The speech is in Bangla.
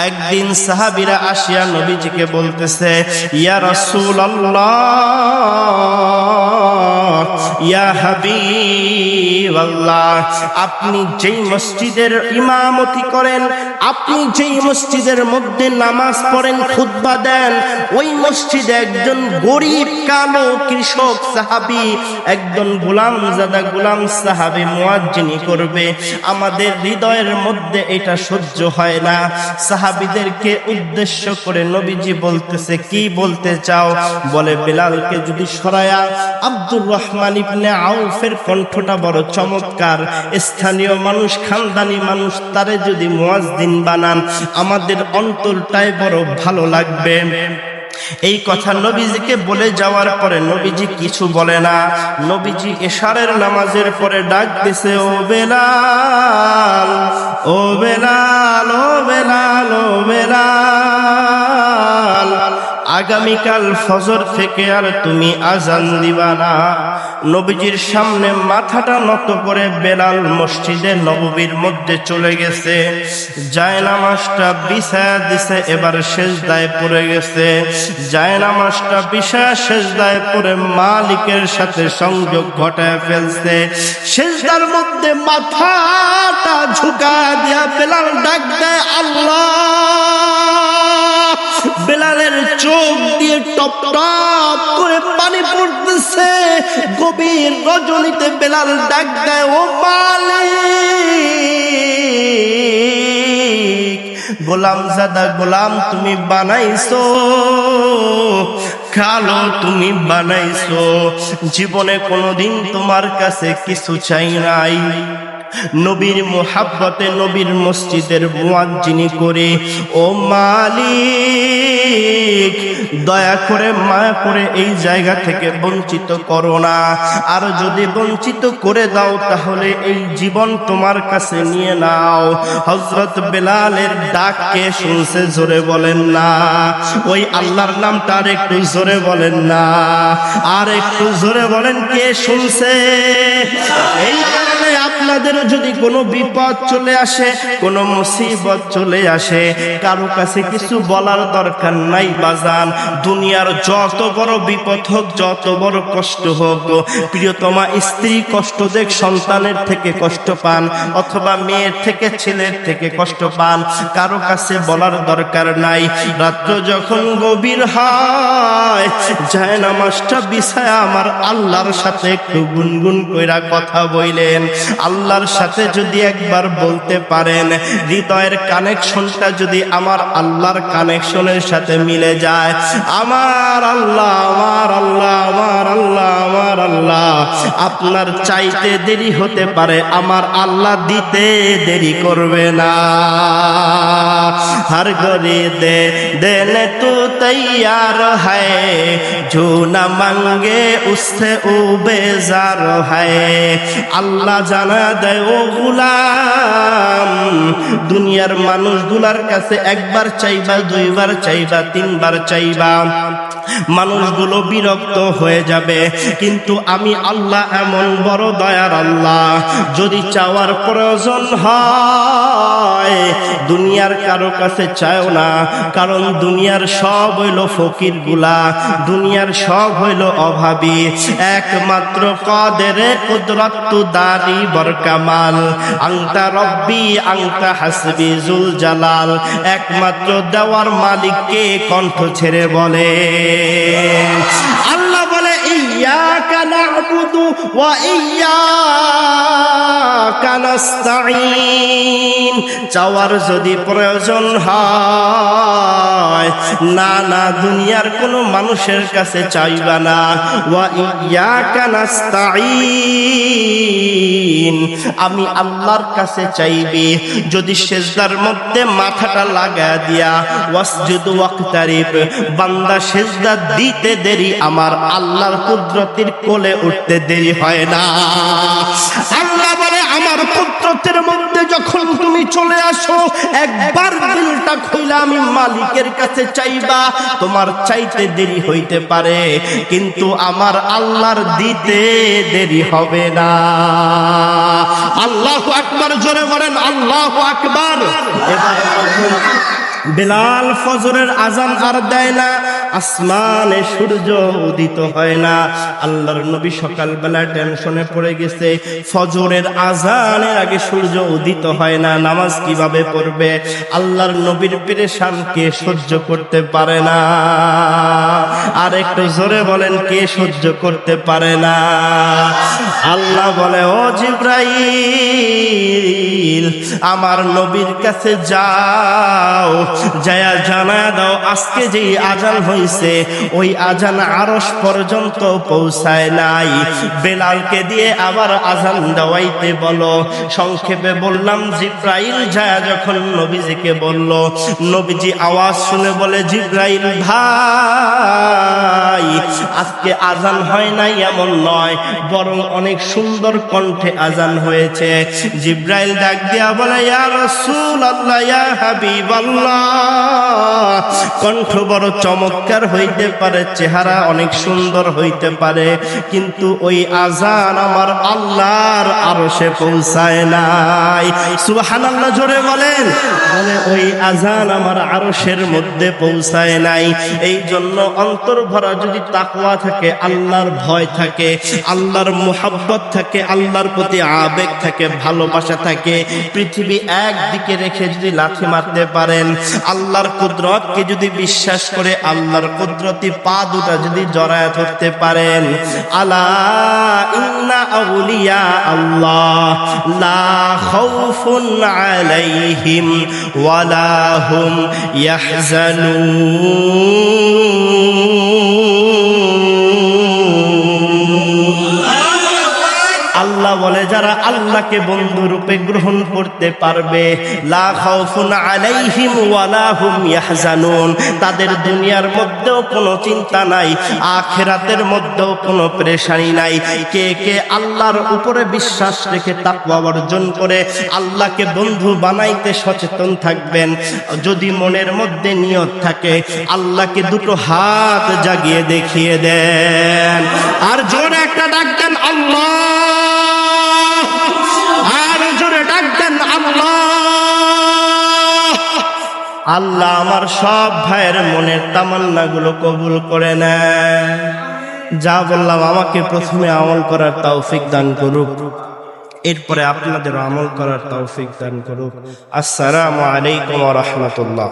একদিন সাহাবিরা আসিয়া নবীজিকে বলতেছে ইয়া রাসূল ইয়া হাবিবাল্লাহ, আপনি যেই মসজিদের ইমামতি করেন, আপনি যেই মসজিদের মধ্যে নামাজ পড়েন, খুতবা দেন, ওই মসজিদে একজন গরিব কালো কৃষক সাহাবি, একজন গোলাম জাদা গোলাম সাহাবি মুয়াজ্জিনি করবে। আমাদের হৃদয়ের মধ্যে এটা সহ্য হয় না। সাহাবিদেরকে উদ্দেশ্য করে নবীজি বলতেছে, কি বলতে চাও? বলে বেলালকে যদি সরায়া আব্দুর রহমান ইবনে আউফের কণ্ঠটা বড় চমৎকার। স্থানীয় মানুষ, খানদানি মানুষ, তারে যদি মুয়াজ্জিন বানান, আমাদের অন্তরটাই বড় ভালো লাগবে। এই কথা নবীজিকে বলে যাওয়ার পরে নবীজি কিছু বলে না। নবীজি এশারের নামাজের পরে ডাক দিছে, ও বেলাল ও বেলাল ও বেলাল ও বেলাল। আগামীকাল ফজর থেকে আর তুমি আজান দিবা না। নবীজির সামনে মাথাটা নত করে বেলাল মসজিদে নববীর মধ্যে চলে গেছে। যায় নামাজটা বিছায়া দিছে, এবার শেষ দায় পড়ে গেছে। যায় নামাজটা বিছায়া শেষ দায় পড়ে মালিকের সাথে সংযোগ ঘটায় ফেলছে। শেষদার মধ্যে মাথাটা ঝুঁকা দিয়া বেলাল ডাক দেয়, আল্লাহ! বেলালের চোখ দিয়ে টপ টপ করে পানি পড়তেছে। গভীর রজনীতে বেলাল ডাক দেয়, ও মালিক, গোলাম জাদা, গোলাম তুমি বানাইছো কালো তুমি বানাইছো। জীবনে কোনোদিন তোমার কাছে কিছু চাই নাই। নবীর মোহাব্বতে নবীর মসজিদের মুয়াজ্জিনি করে, ও মালিক, দয়া করে, মায়া করে এই জায়গা থেকে বঞ্চিত করো না। আর যদি বঞ্চিত করে দাও, তাহলে এই জীবন তোমার কাছে নিয়ে নাও। হজরত বেলালের ডাককে শুনছে জোরে বলেন না। ওই আল্লাহর নামটা আর একটু জোরে বলেন না। আর একটু জোরে বলেন, কে শুনছে? এই আপনাদের যদি কোনো বিপদ চলে আসে, কোনো মুসিবত চলে আসে, কারও কাছে কিছু বলার দরকার নাই বাজান। দুনিয়ার যত বড় বিপদ হোক, যত বড় কষ্ট হোক, প্রিয়তমা স্ত্রী কষ্ট দেখ, সন্তানের থেকে কষ্ট পান, অথবা মেয়ের থেকে ছেলের থেকে কষ্ট পান, কারও কাছে বলার দরকার নাই। রাত্র যখন গভীর হয়, যায় নামাজটা বিছায় আমার আল্লাহর সাথে একটু গুনগুন কইরা কথা বইলেন। আল্লাহর সাথে যদি একবার বলতে পারেন হৃদয়ের কানেকশনটা যদি আমার আল্লাহর কানেকশনের সাথে মিলে যায় আমার আল্লাহ আমার আল্লাহ আমার আল্লাহ আমার আল্লাহ আপনার চাইতে দেরি হতে পারে আমার আল্লাহ দিতে দেরি করবে না हर गोरी दे देने तू तैयार है जो न मांगे उससे ও বেজার হায় আল্লাহ জানা দেয় ও গুলাম, দুনিয়ার মানুষগুলার কাছে একবার চাইবা, দুইবার চাইবা, তিনবার চাইবা। মানুষগুলো বিরক্ত হয়ে যাবে, কিন্তু আমি আল্লাহ এমন বড় দয়ার আল্লাহ। যদি চাওয়ার প্রয়োজন হয়, দুনিয়ার কারও কাছে চাও না। কারণ দুনিয়ার সব হইল ফকিরগুলা দুনিয়ার সব হইল অভাবী। একমাত্র কদের কুদরত দারি বরকামাল আংতা রব্বি আংতা হাসবি জুল জালাল। একমাত্র দেওয়ার মালিককে কণ্ঠ ছেড়ে বলে আল্লাহ বলে ইয়াকা না'বুদু ওয়া ইয়াকা নাস্তাঈন। চাওয়ার যদি প্রয়োজন হয়, না না, দুনিয়ার কোনো মানুষের কাছে চাইবা না। ওয়া ইয়াকা নাস্তাঈন। আমি আল্লাহর কাছে চাইবি, যদি সেজদার মধ্যে মাথাটা লাগা দিয়া, ওয়াসজুদ ওয়াক্তারিব, বান্দা সেজদা দিতে দেরি আমার আল্লাহর কুদরতের কোলে উঠতে দেরি হয় না। আল্লাহ বলে, আমার কুদরতের মধ্যে যখন তুমি চলে আসো, একবার দিলটা খুইলা আমি মালিকের কাছে চাইবা। তোমার চাইতে দেরি হইতে পারে, কিন্তু আমার আল্লাহর দিতে দেরি হবে না। আল্লাহ আকবার, জোরে বলেন, আল্লাহ আকবার। এবার বেলাল ফজরের আজান আর দেয় না, আসমানে সূর্য উদিত হয় না। আল্লাহর নবী সকালবেলা টেনশনে পড়ে গেছে, ফজরের আজানের আগে সূর্য উদিত হয় না, নামাজ কীভাবে পড়বে? আল্লাহর নবীর পেরেশান কে সহ্য করতে পারে না? আর একটু জোরে বলেন, কে সহ্য করতে পারে না? আল্লাহ বলে, ও জিব্রাইল, আমার নবীর কাছে যাও যায়া জানা দাও, আজকে যে আজান হইছে, ওই আজান আরস পর্যন্ত পৌঁছায় নাই। বেলালকে দিয়ে আবার আজান দেওয়াইতে বলো। সংক্ষেপে বললাম, জিব্রাইল যায়া যখন নবীজিকে বলল, নবীজি আওয়াজ শুনে বলে, জিব্রাইল ভাই আজকে আজান হয় নাই এমন নয়, বরং অনেক সুন্দর কণ্ঠে আজান হয়েছে। জিব্রাইল ডাক দিয়া বলে কণ্ঠ বড় চমৎকার হইতে পারে, চেহারা অনেক সুন্দর হইতে পারে, কিন্তু ওই আজান আমার আল্লাহর আরশে পৌঁছায় নাই। সুবহানাল্লাহ, জোরে বলেন। বলে, ওই আজান আমার আরশের মধ্যে পৌঁছায় নাই। এই জন্য অন্তর ভরা যদি তাকওয়া থাকে, আল্লাহর ভয় থাকে, আল্লাহর মুহাব্বত থাকে, আল্লাহর প্রতি আবেগ থাকে, ভালোবাসা থাকে। পৃথিবী একদিকে রেখে যদি লাথি মারতে পারেন, আল্লাহর কুদরতকে যদি বিশ্বাস করে, আল্লাহর কুদরতি পা দুটা যদি জড়ায় ধরতে পারেন, আলা ইন্না আউলিয়া আল্লাহ, লা খাউফুন আলাইহিম ওয়ালা হুম ইয়াহজানুন। আল্লাহকে বন্ধু রূপে গ্রহণ করতে পারবে। লা খাউফুন আলাইহিম ওয়ালা হুম ইয়াহজানুন। তাদের দুনিয়ার মধ্যেও কোনো চিন্তা নাই, আখিরাতের মধ্যেও কোনো পেরেশানি নাই। কে কে আল্লাহর উপরে বিশ্বাস রেখে তাকওয়া অর্জন করে আল্লাহকে বন্ধু বানাইতে সচেতন থাকবেন, যদি মনের মধ্যে নিয়ত থাকে, আল্লাহকে দুটো হাত জাগিয়ে দেখিয়ে দেন। আর জোরে একটা ডাক দেন, আল্লাহ! আল্লাহ আমার সব ভাইয়ের মনের তামান্না গুলো কবুল করে নেয়। যা বললাম, আমাকে প্রথমে আমল করার তৌফিক দান করুক। এরপরে আপনাদের আমল করার তৌফিক দান করুক। আসসালামু আলাইকুম রাহমাতুল্লাহ।